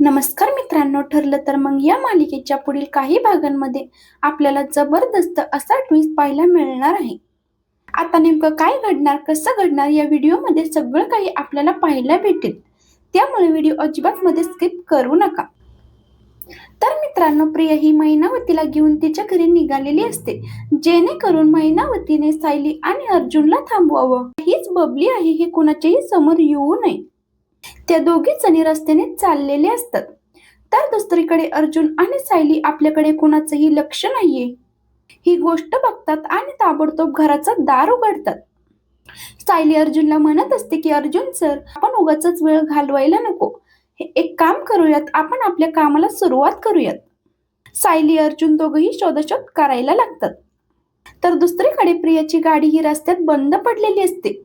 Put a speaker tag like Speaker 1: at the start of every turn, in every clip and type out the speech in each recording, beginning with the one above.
Speaker 1: नमस्कार मित्रांनो ठरलं तर मग या मालिकेच्या पुढील काही भागांमध्ये आपल्याला जबरदस्त असा ट्विस्ट पाहायला मिळणार आहे. आता नेमकं काय घडणार कसं घडणार या व्हिडिओमध्ये सगळं काही आपल्याला पाहायला भेटेल. त्यामुळे व्हिडिओ अजिबात मध्ये स्किप करू नका. तर मित्रांनो प्रिया ही महिनावतीला घेऊन तिच्या घरी निघालेली असते जेणेकरून महिनावतीने सायली आणि अर्जुनला थांबवावं. हीच बबली आहे हे कुणाचेही समोर येऊ नये. त्या दोघी जणी रस्त्याने चाललेले असतात. तर दुसरीकडे अर्जुन आणि सायली आपल्याकडे कोणाचंही लक्ष नाहीये. ही गोष्ट बघतात आणि ताबडतोब घराचं दार उघडतात. सायली अर्जुनला म्हणत असते की अर्जुन सर आपण उगाच वेळ घालवायला नको. हे एक काम करूयात आपण आपल्या कामाला सुरुवात करूयात. सायली अर्जुन दोघही शोधशोध करायला लागतात. तर दुसरीकडे प्रियाची गाडी ही रस्त्यात बंद पडलेली असते.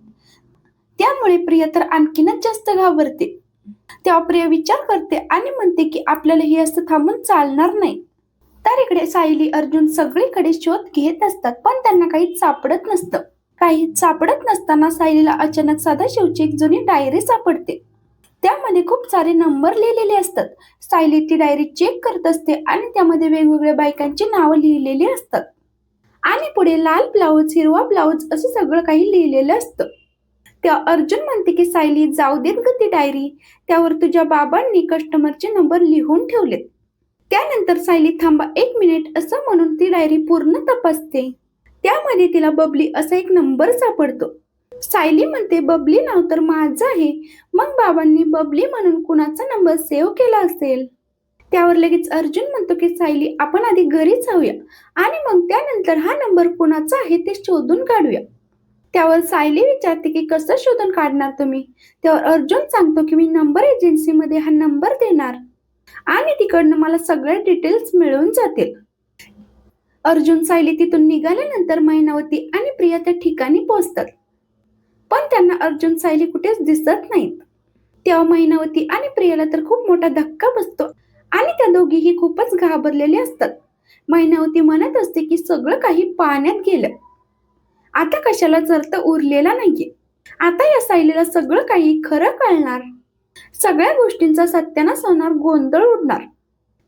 Speaker 1: त्यामुळे प्रिया तर आणखीनच जास्त घाबरते. तेव्हा प्रिया विचार करते आणि म्हणते की आपल्याला हे असं थांबून चालणार नाही. तर इकडे सायली अर्जुन सगळीकडे शोध घेत असतात पण त्यांना काही सापडत नसतं. काही सापडत नसताना सायलीला अचानक सदाशिवची एक जुनी डायरी सापडते. त्यामध्ये खूप सारे नंबर लिहिलेले असतात. सायली ती डायरी चेक करत असते आणि त्यामध्ये वेगवेगळ्या बायकांची नावं लिहिलेली असतात. आणि पुढे लाल ब्लाऊज हिरवा ब्लाऊज असं सगळं काही लिहिलेलं असतं. त्या अर्जुन म्हणते की सायली जाऊ देत ग ती डायरी त्यावर तुझ्या बाबांनी कस्टमरचे नंबर लिहून ठेवलेत. त्यानंतर सायली थांबा एक मिनिट असं म्हणून ती डायरी पूर्ण तपासते. त्यामध्ये तिला बबली असा एक नंबर सापडतो. सायली म्हणते बबली नाव तर माझं आहे. मग बाबांनी बबली म्हणून कुणाचा नंबर सेव्ह केला असेल? त्यावर लगेच अर्जुन म्हणतो की सायली आपण आधी घरी जाऊया आणि मग त्यानंतर हा नंबर कुणाचा आहे ते शोधून काढूया. त्यावर सायली विचारते की कसं शोधून काढणार तुम्ही? त्यावर अर्जुन सांगतो की मी नंबर एजन्सीमध्ये हा नंबर देणार आणि तिकडनं मला सगळे डिटेल्स मिळून जातील. अर्जुन सायली तिथून निघाल्यानंतर मैनावती आणि प्रिया त्या ठिकाणी पोहोचतात. पण त्यांना अर्जुन सायली कुठेच दिसत नाहीत. तेव्हा मैनावती आणि प्रियाला तर खूप मोठा धक्का बसतो आणि त्या दोघीही खूपच घाबरलेले असतात. मैनावती म्हणत असते की सगळं काही पाण्यात गेलं. आता कशाला अर्थ उरलेला नाहीये? आता या सायलीला सगळं काही खरं कळणार. सगळ्या गोष्टींचा सत्यानाश होणार गोंधळ उडणार.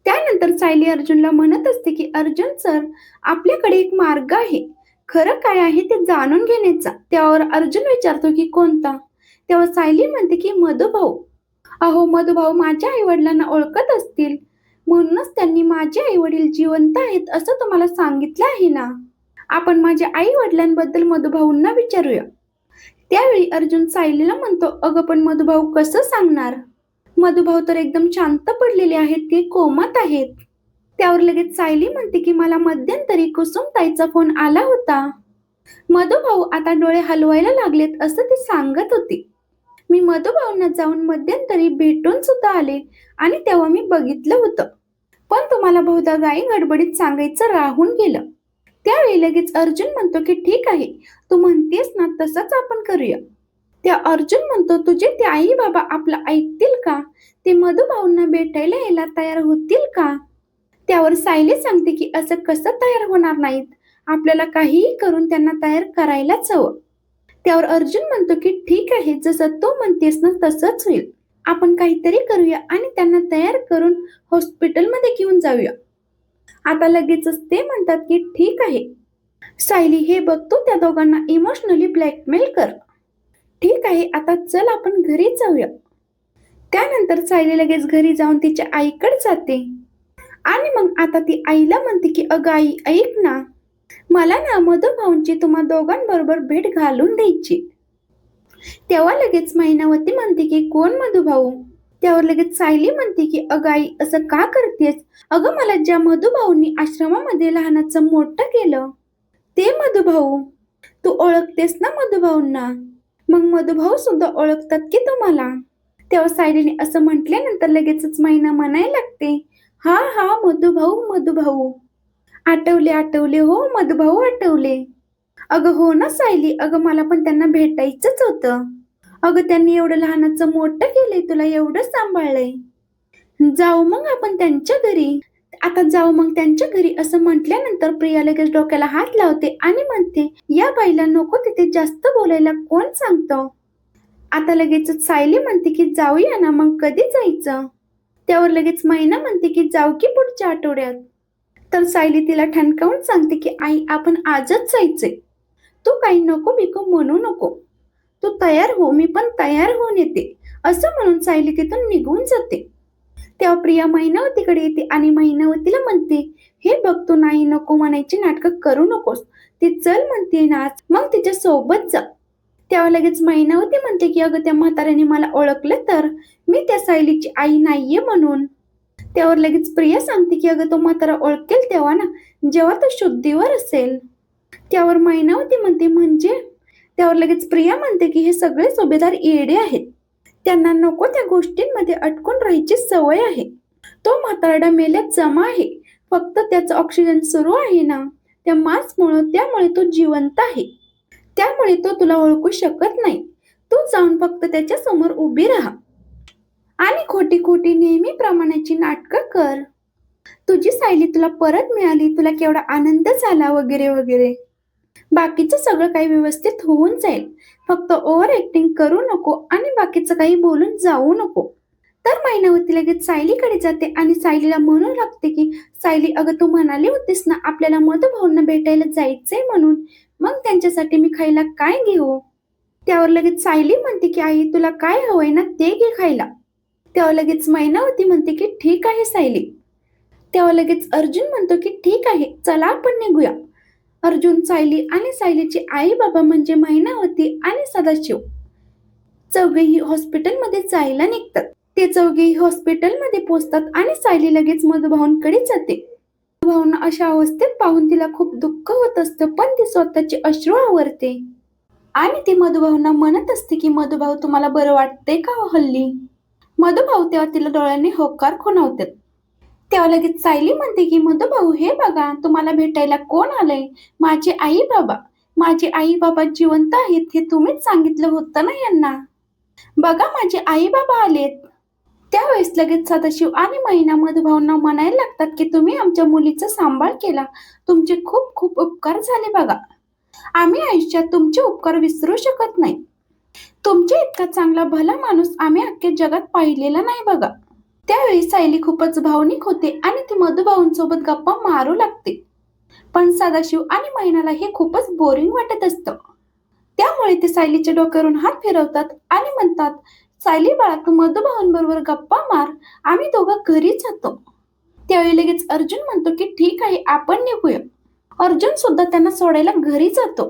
Speaker 1: त्यानंतर सायली अर्जुनला म्हणत असते की अर्जुन सर आपल्याकडे एक मार्ग आहे. खरं काय आहे ते जाणून घेण्याचा. त्यावर अर्जुन विचारतो की कोणता? तेव्हा सायली म्हणते की मधुभाऊ. अहो मधुभाऊ माझ्या आई वडिलांना ओळखत असतील. म्हणूनच त्यांनी माझे आई वडील जिवंत आहेत असं तुम्हाला सांगितलं आहे ना? आपण माझ्या आई वडिलांबद्दल मधुभाऊंना विचारूया. त्यावेळी अर्जुन सायलीला म्हणतो अगं पण मधुभाऊ कसं सांगणार? मधुभाऊ तर एकदम शांत पडलेले आहेत ते कोमात आहेत. त्यावर लगेच सायली म्हणते की मला मध्यंतरी कुसुमताईचा फोन आला होता. मधुभाऊ आता डोळे हलवायला लागलेत असं ते सांगत होते. मी मधुभाऊंना जाऊन मध्यंतरी भेटून सुद्धा आले आणि तेव्हा मी बघितलं होतं. पण तुम्हाला बहुधा गाई गडबडीत सांगायचं राहून गेलं. त्यावेळी लगेच अर्जुन म्हणतो की ठीक आहे तू म्हणतेस ना तसंच आपण करूया. त्या अर्जुन म्हणतो तुझे ते आई बाबा आपलं ऐकतील का? ते मधुभाऊंना भेटायला यायला तयार होतील का? त्यावर सायली सांगते की असं कसं तयार होणार नाहीत? आपल्याला काहीही करून त्यांना तयार करायलाच हवं. त्यावर अर्जुन म्हणतो की ठीक आहे जसं तू म्हणतेस ना तसंच होईल. आपण काहीतरी करूया आणि त्यांना तयार करून हॉस्पिटलमध्ये घेऊन जाऊया. आता लगेचच ते म्हणतात की ठीक आहे. सायली हे बघतो त्या दोघांना इमोशनली ब्लॅकमेल कर. ठीक आहे आता चल आपण घरी जाऊया. त्यानंतर सायली लगेच घरी जाऊन तिच्या आईकडे जाते. आणि मग आता ती आईला म्हणते की अगं आई ऐक ना. मला ना मधुभाऊंची तुम्हा दोघांबरोबर भेट घालून द्यायची. तेव्हा लगेच मैनावती म्हणते की कोण मधुभाऊ? त्यावर लगेच सायली म्हणते की अगं आई असं का करतेस? अगं मला ज्या मधुभाऊंनी आश्रमामध्ये लहानाचं मोठं केलं ते मधुभाऊ. तू ओळखतेस ना मधुभाऊंना? मग मधुभाऊ सुद्धा ओळखतात की तुम्हाला? तेव्हा सायलीने असं म्हटल्यानंतर लगेचच मैना म्हणायला लागते हा हा मधुभाऊ मधुभाऊ. आठवले आठवले हो मधुभाऊ आठवले. अगं हो ना सायली अगं मला पण त्यांना भेटायचंच होतं. अगं त्यांनी एवढं लहानाचं मोठं केलंय तुला एवढं सांभाळलंय. जाऊ मग आपण त्यांच्या घरी. आता जाऊ मग त्यांच्या घरी असं म्हटल्यानंतर प्रिया लगेच डोक्याला हात लावते आणि म्हणते या बाईला नको तिथे जास्त बोलायला कोण सांगतो? आता लगेच सायली म्हणते की जाऊया ना मग कधी जायचं? त्यावर लगेच मैना म्हणते की जाऊ की पुढच्या आठवड्यात. तर सायली तिला ठणकावून सांगते की आई आपण आजच जायचंय. तू काही नको बिको म्हणू नको. तू तयार हो मी पण तयार होऊन येते. असं म्हणून सायली तिथून निघून जाते. तेव्हा प्रिया महिनावतीकडे येते आणि महिनावतीला म्हणते हे बघ तू नाही नको म्हणायची नाटकं करू नकोस. ती चल म्हणते नाच मग तिच्या सोबत जा. तेव्हा लगेच महिनावती म्हणते की अगं त्या म्हाताऱ्याने मला ओळखलं तर? मी त्या सायलीची आई नाहीये म्हणून. त्यावर लगेच प्रिया सांगते की अगं तो म्हातारा ओळखेल तेव्हा ना जेव्हा तो शुद्धीवर असेल. त्यावर महिनावती म्हणते म्हणजे? त्यावर लगेच प्रिया म्हणते की हे सगळे सुभेदार येडे आहेत. त्यांना नको त्या गोष्टींमध्ये अटकून राहायची सवय आहे. तो म्हातारडा मेल्यात जमा आहे. फक्त त्याचं ऑक्सिजन सुरू आहे ना त्या मास्कमुळं त्यामुळे तो जिवंत आहे. त्यामुळे तो तुला ओळखू शकत नाही. तू जाऊन फक्त त्याच्यासमोर उभी राहा. आणि खोटी खोटी नेहमीप्रमाणेची नाटकं कर. तुझी सायली तुला परत मिळाली तुला केवढा आनंद झाला वगैरे वगैरे. बाकीचं सगळं काही व्यवस्थित होऊन जाईल. फक्त ओव्हर ऍक्टिंग करू नको आणि बाकीचं काही बोलून जाऊ नको. तर महिनावती लगेच सायलीकडे जाते आणि सायलीला म्हणू लागते की सायली अगं तू म्हणाली होतीस ना आपल्याला मधुभाऊंना भेटायला जायचंय म्हणून. मग त्यांच्यासाठी मी खायला काय घेऊ? त्यावर लगेच सायली म्हणते की आई तुला काय हवंय ना ते घे खायला. तेव्हा लगेच मैनावती म्हणते की ठीक आहे सायली. तेव्हा लगेच अर्जुन म्हणतो की ठीक आहे चला आपण निघूया. अर्जुन सायली आणि सायलीची आई बाबा म्हणजे मैनावती आणि सदाशिव. चौघेही हॉस्पिटलमध्ये जायला निघतात. ते चौघेही हॉस्पिटलमध्ये पोहोचतात आणि सायली लगेच मधुभाऊंकडे जाते. मधुभाऊंना अशा अवस्थेत पाहून तिला खूप दुःख होत असतं पण ती स्वतःचे अश्रू आवरते. आणि ती मधुभाऊंना म्हणत असते की मधुभाऊ तुम्हाला बरं वाटतंय का हो हल्ली? मधुभाऊ तेव्हा तिला डोळ्यांनी होकार खुणावतात. तेव्हा लगेच सायली म्हणते की मधुभाऊ हे बघा तुम्हाला भेटायला कोण आलंय? माझे आई बाबा. माझे आई बाबा जिवंत आहेत हे तुम्हीच सांगितलं होतं ना यांना. बघा माझे आई बाबा आलेत. त्यावेळेस लगेच सदाशिव आणि महिना मधुभाऊंना म्हणायला लागतात की तुम्ही आमच्या मुलीचा सांभाळ केला. तुमचे खूप खूप उपकार झाले बघा. आम्ही आयुष्यात तुमचे उपकार विसरू शकत नाही. तुमच्या इतका चांगला भला माणूस आम्ही अख्ख्या जगात पाहिलेला नाही बघा. त्यावेळी सायली खूपच भावनिक होते आणि ती मधुभाऊंसोबत गप्पा मारू लागते. पण सदाशिव आणि महिनाला हे खूपच बोरिंग वाटत असतं. त्यामुळे ते सायलीच्या डोक्यावरून हात फिरवतात आणि म्हणतात सायली बाळा तू मधुभाऊंबरोबर गप्पा मार आम्ही दोघं घरी जातो. त्यावेळी लगेच अर्जुन म्हणतो की ठीक आहे आपण निघूया. अर्जुन सुद्धा त्यांना सोडायला घरी जातो.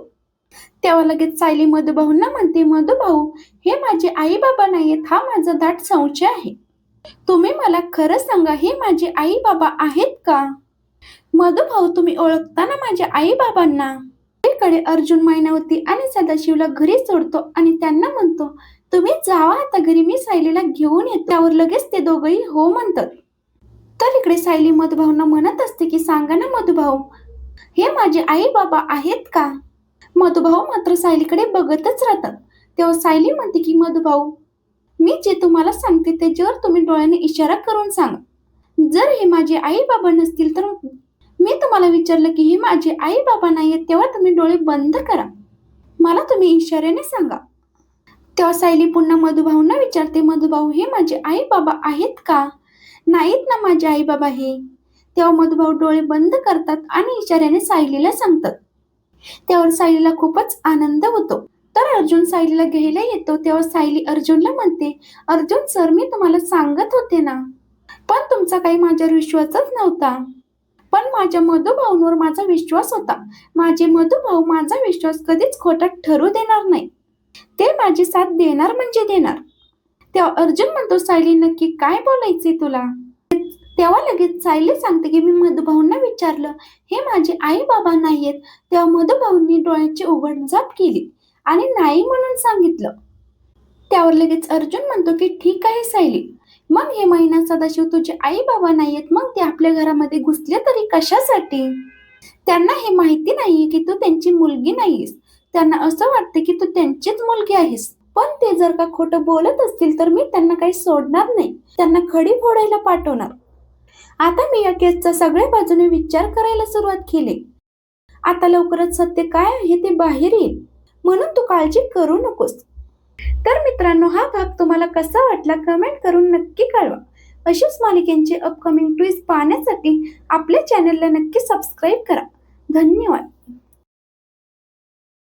Speaker 1: तेव्हा लगेच सायली मधुभाऊंना म्हणते मधुभाऊ हे माझे आई बाबा नाहीयेत हा माझा दाट संशय आहे. तुम्ही मला खरं सांगा हे माझे आई बाबा आहेत का? मधुभाऊ तुम्ही ओळखता ना माझ्या आई बाबांना कडे अर्जुन मायनावती आणि सदाशिवला घरी सोडतो आणि त्यांना म्हणतो तुम्ही जावा आता घरी मी सायलीला घेऊन येतो. त्यावर लगेच ते दोघंही हो म्हणतात. तर इकडे सायली मधुभाऊंना म्हणत असते की सांगा ना मधुभाऊ हे माझे आई बाबा आहेत का? मधुभाऊ मात्र सायलीकडे बघतच राहतात. तेव्हा सायली म्हणते की मधुभाऊ मी जे तुम्हाला सांगते त्याच्यावर तुम्ही डोळ्याने इशारा करून सांगा. जर हे माझे आई बाबा नसतील तर मी तुम्हाला विचारलं की हे माझे आई बाबा आहेत तेव्हा तुम्ही डोळे बंद करा. मला तुम्ही इशाऱ्याने सांगा. तेव्हा सायली पुन्हा मधुभाऊंना विचारते मधुभाऊ हे माझे आई बाबा आहेत का? नाहीत ना माझे आई बाबा हे? तेव्हा मधुभाऊ डोळे बंद करतात आणि इशाऱ्याने सायलीला सांगतात. त्यावर सायलीला खूपच आनंद होतो. तर अर्जुन सायलीला घ्यायला येतो. तेव्हा सायली अर्जुनला म्हणते अर्जुन सर मी तुम्हाला सांगत होते ना पण तुमचा काही माझ्यावर विश्वासच नव्हता. पण माझ्या मधुभाऊंवर माझा विश्वास होता. माझे मधुभाऊ माझा विश्वास कधीच खोटा ठरू देणार नाही. ते माझी साथ देणार म्हणजे देणार. तेव्हा अर्जुन म्हणतो सायली नक्की काय बोलायचे तुला? तेव्हा लगेच सायली सांगते की मी मधुभाऊंना विचारलं. हे माझे आई बाबा नाहीयेत. तेव्हा मधुभाऊंनी डोळ्याची उघडझाप केली. आणि नाही म्हणून सांगितलं. त्यावर लगेच अर्जुन म्हणतो की ठीक आहे सायली. मग हे महिना सदाशिव तुझे आई बाबा नाहीयेत मग ते आपल्या घरामध्ये घुसले तरी कशासाठी? त्यांना हे माहिती नाहीये की तू त्यांची मुलगी नाहीस त्यांना असं वाटते की तू त्यांचीच मुलगी आहेस. पण ते जर का खोटं बोलत असतील तर मी त्यांना काही सोडणार नाही. त्यांना खडी फोडायला पाठवणार. आता मी या केसचा सगळ्या बाजूने विचार करायला सुरुवात केली. आता लवकरच सत्य काय आहे ते बाहेर येईल. म्हणून तू काळजी करू नकोस. तर मित्रांनो हा भाग तुम्हाला कसा वाटला कमेंट करून नक्की कळवा. अशाच मालिकेंचे अपकमिंग ट्विस्ट पाहण्यासाठी आपल्या चॅनलला नक्की सबस्क्राईब करा. धन्यवाद.